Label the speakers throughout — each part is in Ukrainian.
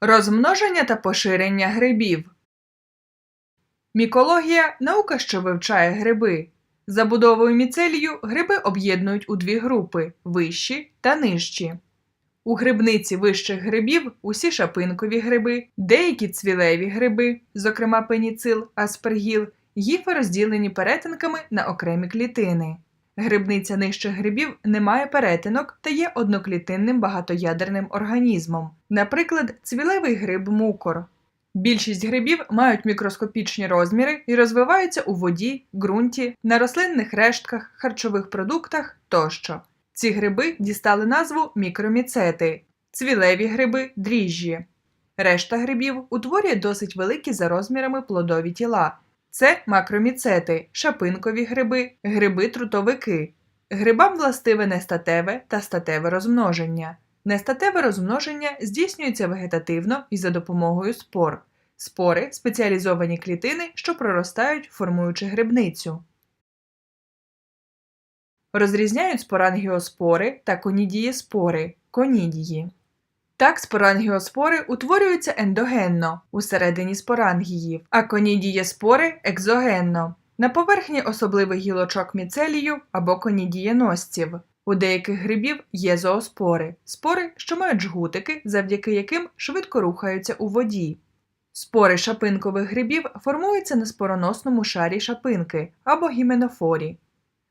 Speaker 1: Розмноження та поширення грибів. Мікологія наука, що вивчає гриби. Забудовою міцелію гриби об'єднують у дві групи вищі та нижчі. У грибниці вищих грибів усі шапинкові гриби, деякі цвілеві гриби, зокрема пеніцил, аспергіл, гіфи розділені перетинками на окремі клітини. Грибниця нижчих грибів не має перетинок та є одноклітинним багатоядерним організмом, наприклад, цвілевий гриб мукор. Більшість грибів мають мікроскопічні розміри і розвиваються у воді, ґрунті, на рослинних рештках, харчових продуктах тощо. Ці гриби дістали назву мікроміцети, цвілеві гриби дріжджі. Решта грибів утворює досить великі за розмірами плодові тіла. Це макроміцети, шапинкові гриби, гриби-трутовики. Грибам властиве нестатеве та статеве розмноження. Нестатеве розмноження здійснюється вегетативно і за допомогою спор. Спори спеціалізовані клітини, що проростають, формуючи грибницю. Розрізняють спорангіоспори та конідієспори конідії. Так, спорангіоспори утворюються ендогенно усередині спорангіїв, а конідієспори екзогенно на поверхні особливих гілочок міцелію або конідієносців. У деяких грибів є зооспори спори, що мають жгутики, завдяки яким швидко рухаються у воді. Спори шапинкових грибів формуються на спороносному шарі шапинки або гіменофорі.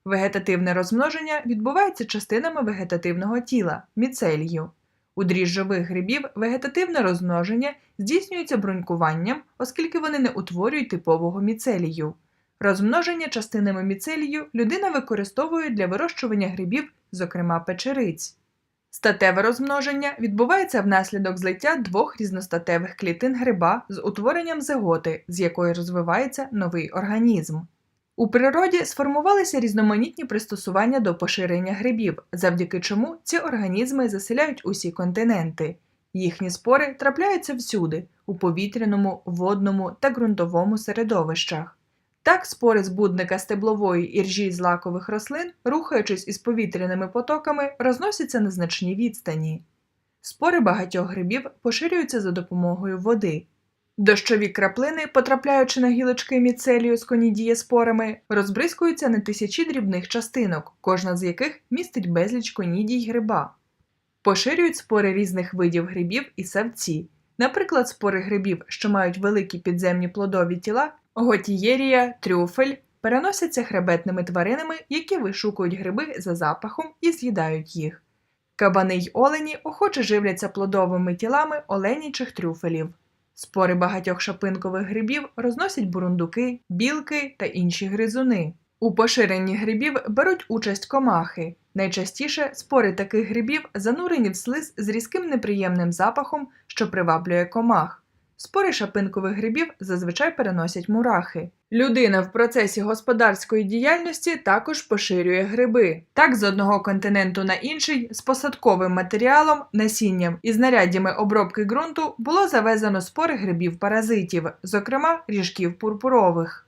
Speaker 1: Вегетативне розмноження відбувається частинами вегетативного тіла міцелію. У дріжджових грибів вегетативне розмноження здійснюється брунькуванням, оскільки вони не утворюють типового міцелію. Розмноження частинами міцелію людина використовує для вирощування грибів, зокрема печериць. Статеве розмноження відбувається внаслідок злиття двох різностатевих клітин гриба з утворенням зиготи, з якої розвивається новий організм. У природі сформувалися різноманітні пристосування до поширення грибів, завдяки чому ці організми заселяють усі континенти. Їхні спори трапляються всюди у повітряному, водному та ґрунтовому середовищах. Так, спори збудника стеблової іржі злакових рослин, рухаючись із повітряними потоками, розносяться на значні відстані. Спори багатьох грибів поширюються за допомогою води. Дощові краплини, потрапляючи на гілочки міцелію з конідієспорами, розбризкуються на тисячі дрібних частинок, кожна з яких містить безліч конідій гриба. Поширюють спори різних видів грибів і савці. Наприклад, спори грибів, що мають великі підземні плодові тіла, готієрія, трюфель, переносяться хребетними тваринами, які вишукують гриби за запахом і з'їдають їх. Кабани й олені охоче живляться плодовими тілами оленічих трюфелів. Спори багатьох шапинкових грибів розносять бурундуки, білки та інші гризуни. У поширенні грибів беруть участь комахи. Найчастіше спори таких грибів занурені в слиз з різким неприємним запахом, що приваблює комах. Спори шапинкових грибів зазвичай переносять мурахи. Людина в процесі господарської діяльності також поширює гриби. Так, з одного континенту на інший з посадковим матеріалом, насінням і знаряддями обробки ґрунту було завезено спори грибів паразитів, зокрема ріжків пурпурових.